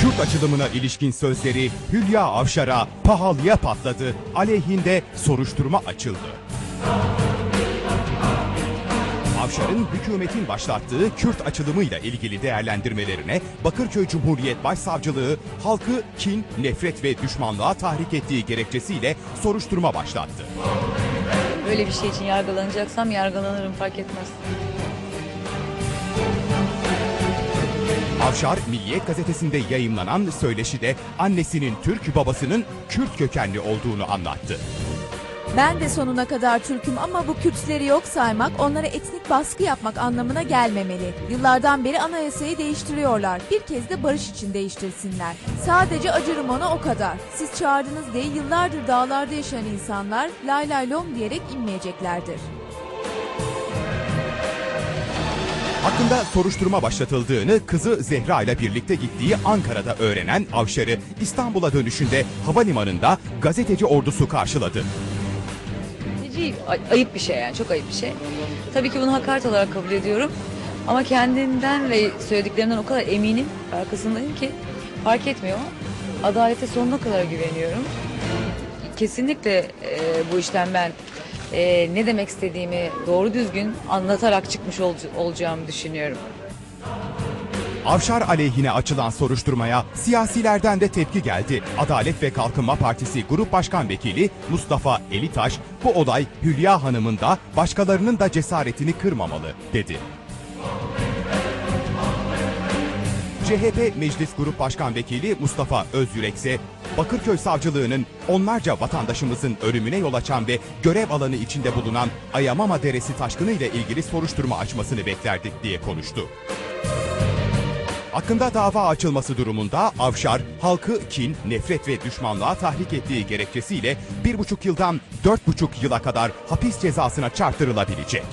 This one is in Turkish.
Kürt açılımına ilişkin sözleri Hülya Avşar'a pahalıya patladı. Aleyhinde soruşturma açıldı. Avşar'ın hükümetin başlattığı Kürt açılımıyla ilgili değerlendirmelerine Bakırköy Cumhuriyet Başsavcılığı halkı kin, nefret ve düşmanlığa tahrik ettiği gerekçesiyle soruşturma başlattı. Böyle bir şey için yargılanacaksam yargılanırım fark etmez. Avşar, Milliyet gazetesinde yayımlanan söyleşide annesinin Türk, babasının Kürt kökenli olduğunu anlattı. Ben de sonuna kadar Türk'üm ama bu Kürtleri yok saymak, onlara etnik baskı yapmak anlamına gelmemeli. Yıllardan beri anayasayı değiştiriyorlar. Bir kez de barış için değiştirsinler. Sadece acırım ona o kadar. Siz çağırdınız diye yıllardır dağlarda yaşayan insanlar lay lay lom diyerek inmeyeceklerdir. Hakkında soruşturma başlatıldığını kızı Zehra ile birlikte gittiği Ankara'da öğrenen Avşar'ı İstanbul'a dönüşünde havalimanında gazeteci ordusu karşıladı. Feci, ay- ayıp bir şey yani çok ayıp bir şey. Tabii ki bunu hakaret olarak kabul ediyorum. Ama kendinden ve söylediklerinden o kadar eminim, arkasındayım ki fark etmiyor. Adalete sonuna kadar güveniyorum. Kesinlikle e, bu işten ben e, ne demek istediğimi doğru düzgün anlatarak çıkmış ol- olacağımı düşünüyorum. Avşar aleyhine açılan soruşturmaya siyasilerden de tepki geldi. Adalet ve Kalkınma Partisi Grup Başkan Vekili Mustafa Elitaş bu olay Hülya Hanım'ın da başkalarının da cesaretini kırmamalı dedi. CHP Meclis Grup Başkan Vekili Mustafa Özyürek ise Bakırköy Savcılığı'nın onlarca vatandaşımızın ölümüne yol açan ve görev alanı içinde bulunan Ayamama Deresi taşkını ile ilgili soruşturma açmasını beklerdik diye konuştu. Hakkında dava açılması durumunda Avşar, halkı kin, nefret ve düşmanlığa tahrik ettiği gerekçesiyle bir buçuk yıldan dört buçuk yıla kadar hapis cezasına çarptırılabilecek.